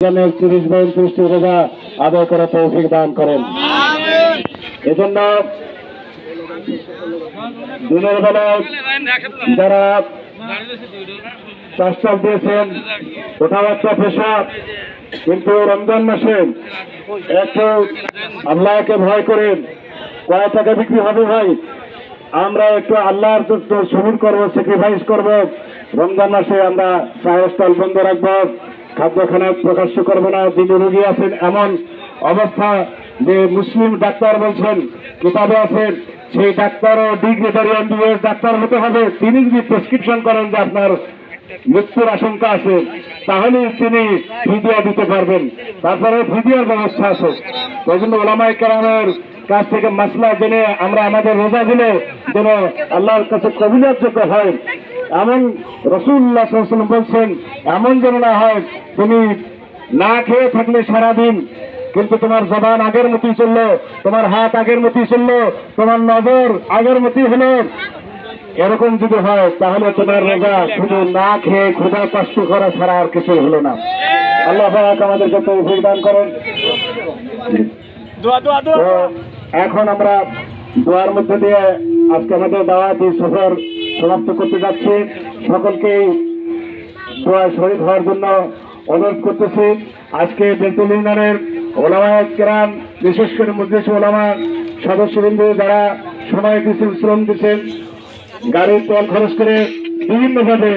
যেন তিরিশ বা উনত্রিশটি রোজা আদায় করা তৌফিক দান করেন। এজন্য দিনের বেলায় যারা প্রস্তাব দিয়েছেন, কথাবার্তা পেশাব কিন্তু রমজান মাসে একটু আল্লাহকে ভয় করেন, কয় টাকা বিক্রি হবে ভাই? আমরা একটু আল্লাহর সবুর করব স্যাক্রিফাইস করব। রমজান মাসে আমরা বন্ধ রাখব। খাদ্যখানা প্রকাশ্য করব না যিনি রোগী আছেন এমন অবস্থা যে মুসলিম ডাক্তার বলছেন, কিতাবে আছেন সেই ডাক্তারও ডিগ্রেটারি এমবিবিএস ডাক্তার হতে হবে। তিনি যদি প্রেসক্রিপশন করেন যে আপনার মৃত্যুর আশঙ্কা আছে, তাহলে তিনি ভিডিও দিতে পারবেন। তারপরে ভিডিওর ব্যবস্থা আছে। ওই জন্য ওলামাই কেরামের কাছ থেকে মাসলা জেনে আমরা আমাদের রোজা দিলে যেন আল্লাহর কাছে কবিলের যোগ্য হয়। এমন রসুল্লাহ সাল্লাম বলছেন এমন যেন না হয় তুমি না খেয়ে থাকলে সারাদিন কিন্তু তোমার জবান আগের মতোই চলল তোমার হাত আগের মতোই চলল তোমার নজর আগের মতোই হলো। এরকম যদি হয় তাহলে তোমার রোজা শুধু না খেয়ে ক্ষুধা কষ্ট করা ছাড়া আর কিছু হলো না। আল্লাহ পাক আমাদেরকে তৌফিক দান করেন। এখন আমরা দোয়ার মধ্যে দিয়ে আজকে আমাদের দাওয়াতি সফর সমাপ্ত করতে যাচ্ছি। সকলকেই দোয়ায় শহীদ হওয়ার জন্য অনুরোধ করতেছি। আজকে বেতুল ইউনিয়নের ওলামা কেরাম, বিশেষ করে মুদ্দেশ ওলামা সদস্যবৃন্দ যারা সময় দিচ্ছেন শ্রম দিচ্ছেন গাড়ির তেল খরচ করে বিভিন্নভাবে